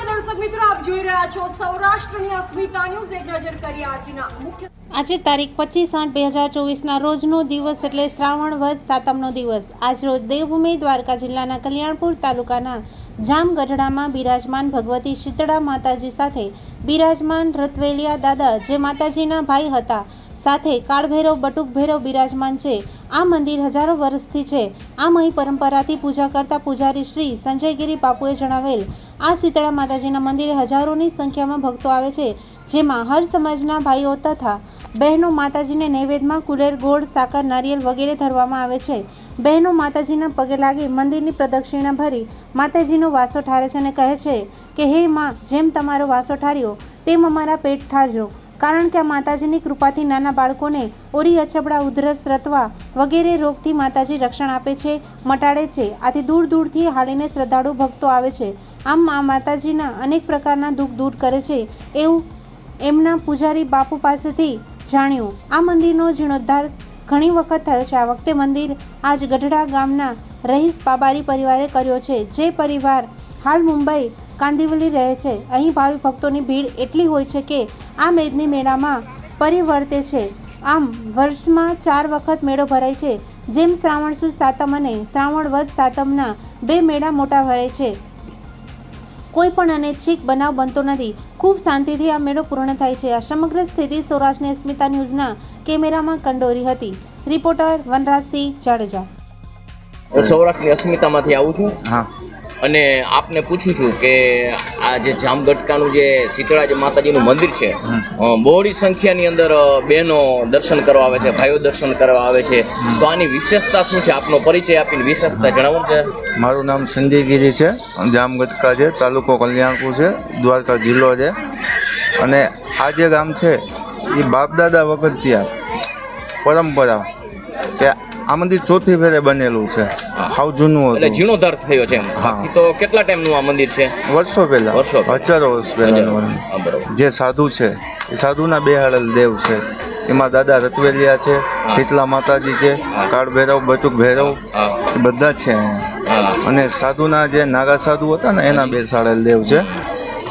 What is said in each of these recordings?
નમસ્કાર દર્શક મિત્રો, આપ જોઈ રહ્યા છો સૌરાષ્ટ્રની અસ્મિતા ન્યૂઝ. એક નજર કરીએ આજના મુખ્ય આજે તારીખ પચીસ આઠ બે હજાર ચોવીસના રોજનો દિવસ એટલે શ્રાવણ વધ સાતમનો દિવસ. આજ રોજ દેવભૂમિ દ્વારકા જિલ્લાના કલ્યાણપુર તાલુકાના જામગઢડામાં બિરાજમાન ભગવતી શીતળા માતાજી સાથે બિરાજમાન રતવેલિયા દાદા, જે માતાજીના ભાઈ હતા, સાથે કાળભૈરવ, બટુકભૈરવ બિરાજમાન છે. આ મંદિર હજારો વર્ષથી છે. આમ અહીં પરંપરાથી પૂજા કરતા પૂજારી શ્રી સંજયગીરી બાપુએ જણાવેલ, આ શીતળા માતાજીના મંદિરે હજારોની સંખ્યામાં ભક્તો આવે છે, જેમાં હર સમાજના ભાઈઓ તથા બહેનો માતાજીને નૈવેદ્યમાં કુલેર, ગોળ, સાકર નારિયેળ વગેરે ધરવામાં આવે છે. બહેનો માતાજીના પગે લાગી મંદિરની પ્રદક્ષિણા ભરી માતાજીનો વાસો ઠારે છે અને કહે છે કે, હે માં, જેમ તમારો વાસો ઠાર્યો, તેમ અમારા પેટ ઠારજો. કારણ કે આ માતાજીની કૃપાથી નાના બાળકોને ઓરી અછબડા ઉધરસ રતવા વગેરે રોગથી માતાજી રક્ષણ આપે છે, મટાડે છે. આથી દૂર દૂરથી હાલીને શ્રદ્ધાળુ ભક્તો આવે છે. આમ આ માતાજીના અનેક પ્રકારના દુઃખ દૂર કરે છે એવું એમના પૂજારી બાપુ પાસેથી જાણ્યું. આ મંદિરનો જીર્ણોદ્ધાર ઘણી વખત થયો છે. આ વખતે મંદિર આજ ગઢડા ગામના રહીશ બાબારી પરિવારે કર્યો છે. જે પરિવાર હાલ મુંબઈ કાંદિવલી રહે છે. અહીં ભાવિ ભક્તોની ભીડ એટલી હોય છે કે આ મેદની મેળામાં પરિવર્તે છે. આમ વર્ષમાં ચાર વખત મેળો ભરાય છે. જેમ શ્રાવણ સુદ સાતમ અને શ્રાવણ વદ સાતમના બે મેળા મોટા ભરાય છે. કોઈ પણ અનૈચ્છિક બનાવ બનતો નથી. ખૂબ શાંતિથી આ મેળો પૂર્ણ થાય છે. આ સમગ્ર સ્થિતિ સૌરાષ્ટ્રની અસ્મિતા ન્યૂઝના કેમેરામાં કંડોરી હતી. રિપોર્ટર વનરાજસિંહ જાડેજા. સૌરાષ્ટ્રની અસ્મિતામાંથી આવું છું. હા. અને આપને પૂછું છું કે આ જે જામગટકાનું જે શીતળાજી માતાજીનું મંદિર છે બહોળી સંખ્યાની અંદર બહેનો દર્શન કરવા આવે છે ભાઈઓ દર્શન કરવા આવે છે. તો આની વિશેષતા શું છે? આપનો પરિચય આપીને વિશેષતા જણાવો છે મારું નામ સંજયગીરી છે જામગટકા છે તાલુકો કલ્યાણપુર છે દ્વારકા જિલ્લો છે. અને આ જે ગામ છે એ બાપદાદા વખત ત્યાં પરંપરા. કે આ મંદિર ચોથી ફેરે બનેલું છે. હાવ જૂનું એટલે હતું. જીર્ણોદ્ધાર થયો છે. બાકી તો કેટલા ટાઈમનું આ મંદિર છે? વર્ષો પહેલા. વર્ષો હજારો વર્ષ પહેલા જે સાધુ છે એ સાધુના બેહાડેલ દેવ છે. એમાં દાદા રતવેલિયા છે શીતલા માતાજી છે કાળ ભૈરવ બચુક ભૈરવ એ બધા જ છે અને સાધુના જે નાગા સાધુ હતા ને એના બે સાડેલ દેવ છે.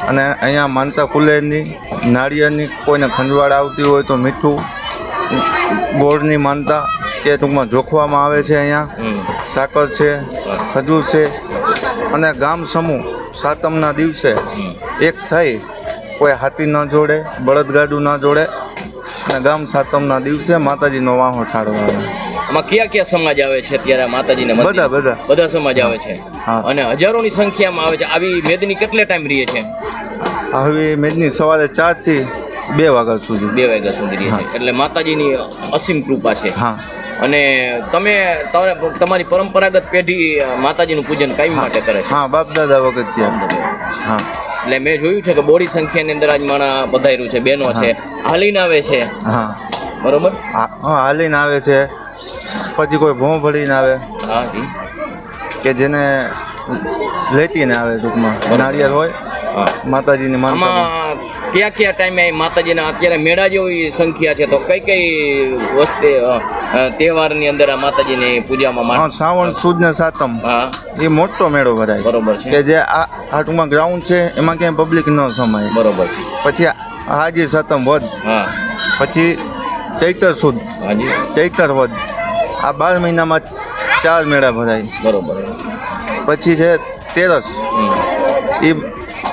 અને અહીંયા માનતા કુલેરની નાળિયેરની કોઈને ખંજવાળ આવતી હોય તો મીઠું ગોળની માનતા કે ટૂંકમાં જોખવામાં આવે છે અહીંયા. સાકર છે ખજૂર છે અને ગામ સમૂહ સાતમના દિવસે એક થઈ કોઈ હાથી ન જોડે બળદગાડું ન જોડે અને ગામ સાતમના દિવસે માતાજીનો વાહો ઠાળવા આવે આમાં કયા કયા સમાજ આવે છે અત્યારે માતાજીને બધા બધા. બધા સમાજ આવે છે. અને હજારોની સંખ્યામાં આવે છે. આવી મેદની કેટલે ટાઈમ રહે છે? આવી મેદની સવારે ચારથી બે વાગ્યા સુધી. બે વાગ્યા સુધી રહે છે. એટલે માતાજીની અસીમ કૃપા છે. હા. અને તમે તમે- તમારી પરંપરાગત પેઢી માતાજીનું પૂજન કાયમ માટે કરે છે? હા બાપ દાદા વખત છે. હા. એટલે મેં જોયું છે કે બોડી સંખ્યાની અંદર આજ માણા પધાર્યું છે બહેનો છે. હાલીને આવે છે? હા. બરોબર? હા હાલીને આવે છે. પછી કોઈ ભોં ભળીને આવે. હા કે જેને લેતીને આવે ટૂંકમાં. નારિયેળ હોય હા. માતાજીની માનતા કયા કયા ટાઈમે માતાજીના અત્યારે મેળા જેવી સંખ્યા છે તો કઈ કઈ વસ્તે તહેવારની અંદર આ માતાજીની પૂજામાં શ્રાવણ સુદ ને સાતમ. હા. એ મોટો મેળો ભરાય. બરોબર છે. કે જે આ ટૂંકમાં ગ્રાઉન્ડ છે એમાં ક્યાંય પબ્લિક ન સમાય. બરોબર છે. પછી હાજી સાતમ વધ હા. પછી ચૈતર સુદ. હાજી. ચૈતર વધ આ બાર મહિનામાં ચાર મેળા ભરાય. બરોબર પછી છે તેરસ. એ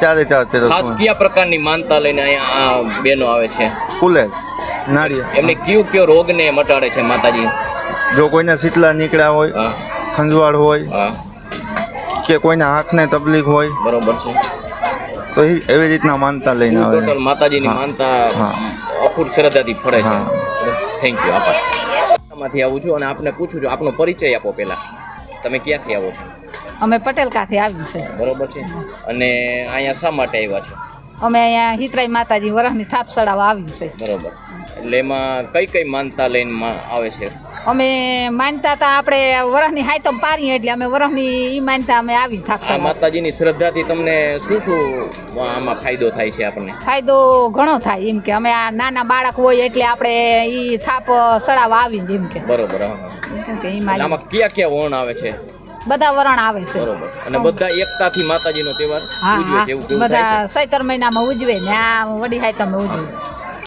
ચારે ચાર તેરસ ખાસ કયા પ્રકારની માનતા લઈને અહીંયા આ બહેનો આવે છે? કુલે નાળિયેર. એમને કયો કયો રોગને મટાડે છે માતાજી? જો કોઈને શીતલા નીકળ્યા હોય ખંજવાળ હોય કે કોઈને આંખને તકલીફ હોય બરોબર છે. તો એ એવી રીતના માનતા લઈને આવે. ટોટલ માતાજીની માનતા. અખૂટ શ્રદ્ધાથી ફળે છે. થેન્ક યુ આભાર. માંથી આવું છું અને આપને પૂછું છું આપનો પરિચય આપો પહેલા. તમે ક્યાંથી આવો છો? અમે પટેલકાથી આવ્યું છે બરોબર છે. અને અહીંયા શા માટે આવ્યા છો? અમે અહીંયા હિતરાઈ માતાજી વરહની થાપ ચડાવવા આવ્યું છે. બરોબર. એટલે એમાં કઈ કઈ માનતા લઈને આવે છે? અમે માનતા હતા આપણે વરહની હાયતમ પારીએ એટલે અમે વરહની ઈ માનતા અમે આવી થાપ આ માતાજીની શ્રદ્ધાથી તમને શું શું આમાં ફાયદો થાય છે આપણને? ફાયદો ઘણો થાય એમ કે અમે આ નાના બાળક હોય એટલે આપણે ઈ થાપ ચડાવવા આવી એમ કે. બરોબર હા, હા. કે ઈ મારી આમાં કયા કયા વર્ણ આવે છે? બધા વરણ આવે છે. અને બધા એકતાથી માતાજીનો તહેવાર ઉજવે છે એવું બધા સૈતર મહિનામાં ઉજવે ને આ વડી હાયતમ ઉજવે